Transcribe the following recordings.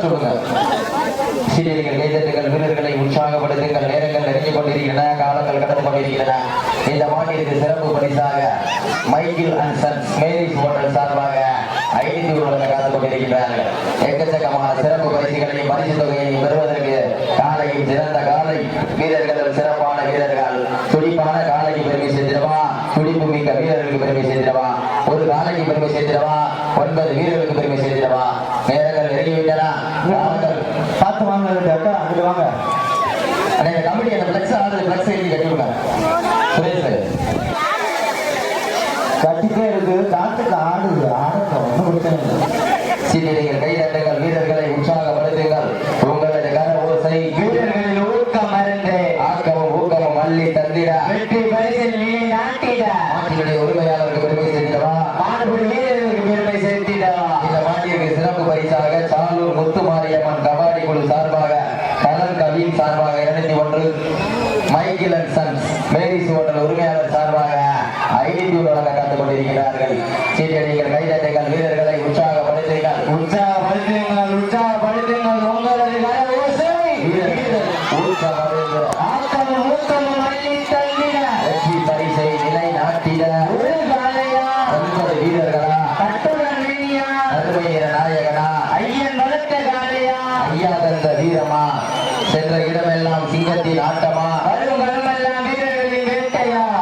சொல்லுங்க. சீரியர்கள் கைதட்டுகள் வீரர்களை உற்சாகப்படுத்துங்கள். நேரங்கள் நெருங்கிக் கொண்டிருக்கின்றன காலங்கள் கடந்து கொண்டிருக்கின்றன. இந்த மாநிலத்திற்கு சிறப்பு பரிசாக Michael and sons Mary's hotel சார்பாக ஐநூறு வழங்க காத்துக் கொண்டிருக்கின்றார்கள். எக்கச்சக்கமான சிறப்பு பரிசுகளையும் பரிசு தொகையையும் பெறுவதற்கு காலையில் சிறந்த காலை வீரர்கள் சிறப்பான வீரர்கள் துடிப்பான காலைக்கு பெருமை சேர்த்திடவா துடிப்பு வீரர்களுக்கு பெருமை சேர்த்திடவா? ஒரு காலைக்கு பெருமை சேர்த்திடவா? ஒன்பது வீரர்களுக்கு பெருமை சேர்த்திடவா? நேரங்கள் நெருங்கிவிட்டன பார்த்து வாங்க அக்கா அங்கிட்டு வாங்க. கமிட்டி அந்த பிளக்ஸ் ஆனது பிளக்ஸ் எழுதி கட்டிவிடுங்க. சுரேஷ் கட்டிட்டே இருக்கு. காத்துக்கு ஆடுது. ஆடட்டும் ஒன்றும் பிரச்சனை இல்லை சீனியர்கள் வீரர்களை உற்சாகப்படுத்துங்கள் உங்களது கர ஓசை வீரர்களின் ஊக்கம் மருந்து ஆக்கமும் ஊக்கமும் அள்ளி தந்திட வெற்றி பரிசில் நிலை நாட்டிட மாட்டினுடைய உரிமையாளருக்கு பெருமை சேர்த்திடவா மாடுபடி வீரர்களுக்கு பெருமை சேர்த்திட இந்த மாட்டிற்கு சிறப்பு பரிசாக சாலூர் முத்துமாரியம்மன் கபாடி குழு சார்பாக கலல் கவின் சார்பாக இருநூத்தி ஒன்று. Michael and sons Mary's hotel உரிமையாளர் சார்பாக ஐநூறு வழங்க காத்துக் கொண்டிருக்கிறார்கள். சீட்டடிகள் கைதட்டுங்கள் வீரர்களை உற்சாகப்படுத்துங்கள். உற்சாகப்படுத்துங்கள் உற்சாகப்படுத்துங்கள் தள்ளிட. வெற்றி பரிசை நிலை நாட்டிட. ஒன்பது வீரர்களா? நாயகனா? ஐயன் வளர்த்த ஐயா தந்த வீரமா? சென்ற இடமெல்லாம் சிங்கத்தின் ஆட்டமா?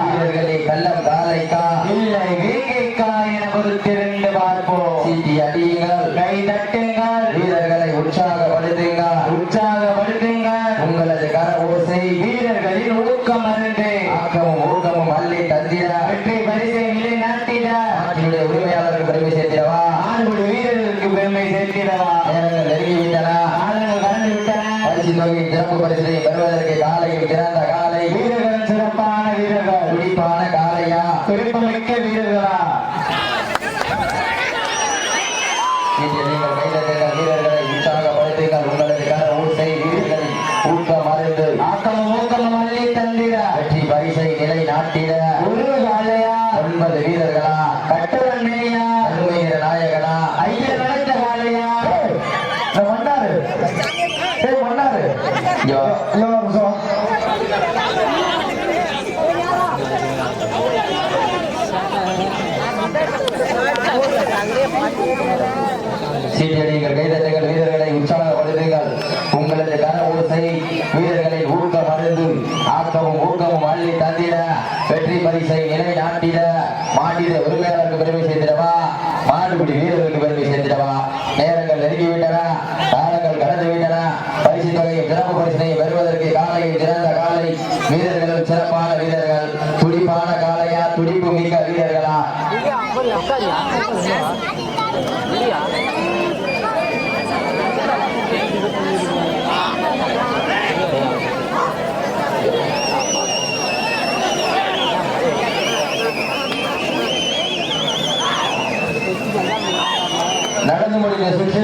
வீரர்களின் கள்ளம் காலைக்கா? இல்லை வேங்கைக்கா என பொறுத்திருந்து பார்ப்போம் சீட்டி அடியுங்கள். கை தட்டுங்கள். வீரர்களை உற்சாகப்படுத்துங்கள் உற்சாகப்படுத்துங்கள். உங்களது கர ஓசை. வீரர்களின் ஊக்கம் அருந்து. ஆக்கமும் ஊக்கமும் அள்ளி தந்திட. வெற்றி பரிசை நிலை நாட்டிட நாட்டினுடைய உரிமையாளருக்கு பெருமை சேர்த்திடவா ஆறுபடி வீரர்களுக்கு பெருமை சேர்த்திடவா நேரங்கள் நெருங்கிவிட்டன ஆளுநர் கலந்து விட்டன தொகையின் சிறப்பு பரிசனை பெறுவதற்கு காலையில் சிறந்த காலை. வீரர்கள் சிறப்பான வீரர்கள். துடிப்பான காலையா? பெருப்பமிக்க வீரர்களா? நீங்கள் கைதட்டுங்கள் வீரர்களை உற்சாகப்படுத்துங்கள் உங்களது கர ஊசை வீரர்களை ஊக்கம் அறிந்து தந்திட. வெற்றி பரிசை நிலை நாட்டிட ஒரு காலையா ஒன்பது வீரர்களா? கட்டுடன் மேனியா ஐயோ ஐயோ ஒரு நிமிஷம். சீட்டடிகள் வீரர்களை உற்சாகப்படுத்துங்கள் உங்களது கர ஓசை வீரர்களின் ஊக்கம் அறிந்து ஆக்கமும் ஊக்கமும் அள்ளி தந்திட. வெற்றி பரிசை நிலை நாட்டிட மாநில உரிமையாளருக்கு பெருமை செய்திடவா மாடுபிடி வீரர்கள் பெருமை சேர்த்திடவா நேரங்கள் நெருங்கிவிட்டன காலங்கள் கடந்து விட்டன பரிசு தொகையும் சிறப்பு பரிசினை பெறுவதற்கு காலையில் சிறந்த காலை வீரர்களும் சிறப்பான வீரர்கள் துடிப்பான காலையா துடிப்பு மிக்க வீரர்களா? நடந்து முடிந்த மாவட்ட